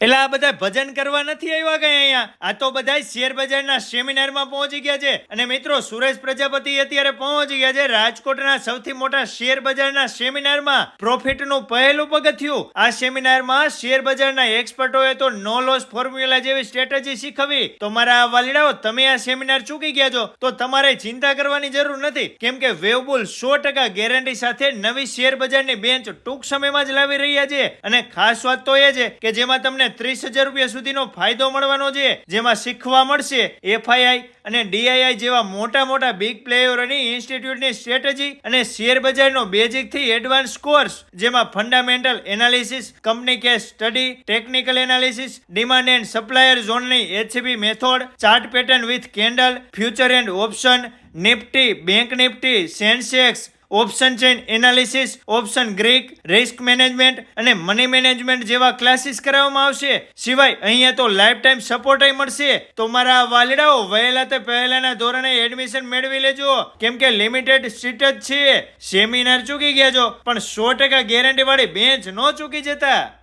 એટલે આ બધા ભજન કરવા નથી આવ્યા કઈ અહીંયા? આ તો બધા શેર બજારના સેમિનારમાં પહોંચી ગયા છે. અને મિત્રો, સુરેશ પ્રજાપતિ અત્યારે પહોંચી ગયા છે રાજકોટના સૌથી મોટા શેર બજારના સેમિનારમાં. પ્રોફિટનું પહેલું પગથિયું. આ સેમિનારમાં શેર બજારના એક્સપર્ટોએ તો નો લોસ ફોર્મ્યુલા જેવી સ્ટ્રેટેજી શીખવી. તો મારા આ વાલીડાઓ, તમે આ સેમિનાર ચૂકી ગયા છો. તો તમારે ચિંતા કરવાની જરૂર નથી. કેમ કે વેવબુલ સો ટકા ગેરંટી સાથે નવી શેર બજારની બેન્ચ ટૂંક સમયમાં જ લાવી રહ્યા છે. અને ખાસ વાત તો એ છે કે જેમાં તમને ત્રીસ હજાર રૂપિયા સુધીનો ફાયદો મળવાનો છે, જેમાં શીખવા મળશે એફઆઈઆઈ અને ડીઆઈઆઈ જેવા મોટા મોટા બિગ પ્લેયરોની ઇન્સ્ટિટ્યૂટની સ્ટ્રેટેજી અને શેર બજારનો બેઝિકથી એડવાન્સ કોર્સ જેમાં fundamental analysis company case study technical analysis demand and supplier ઝોનની HB method chart pattern with candle future and option Nifty bank Nifty Sensex option chain analysis, option Greek, risk management અને money management જેવા classes કરાવવામાં આવશે. સિવાય અહીંયા તો life time support મળશે. તો મારા વાલીડાઓ, વહેલા તે પહેલાના ધોરણે એડમિશન મેળવી લેજો. કેમ કે લિમિટેડ સીટ જ છે. સેમિનાર ચૂકી ગયા છો, પણ સો ટકા ગેરંટી વાળી બેન્ચ ન ચૂકી જતા.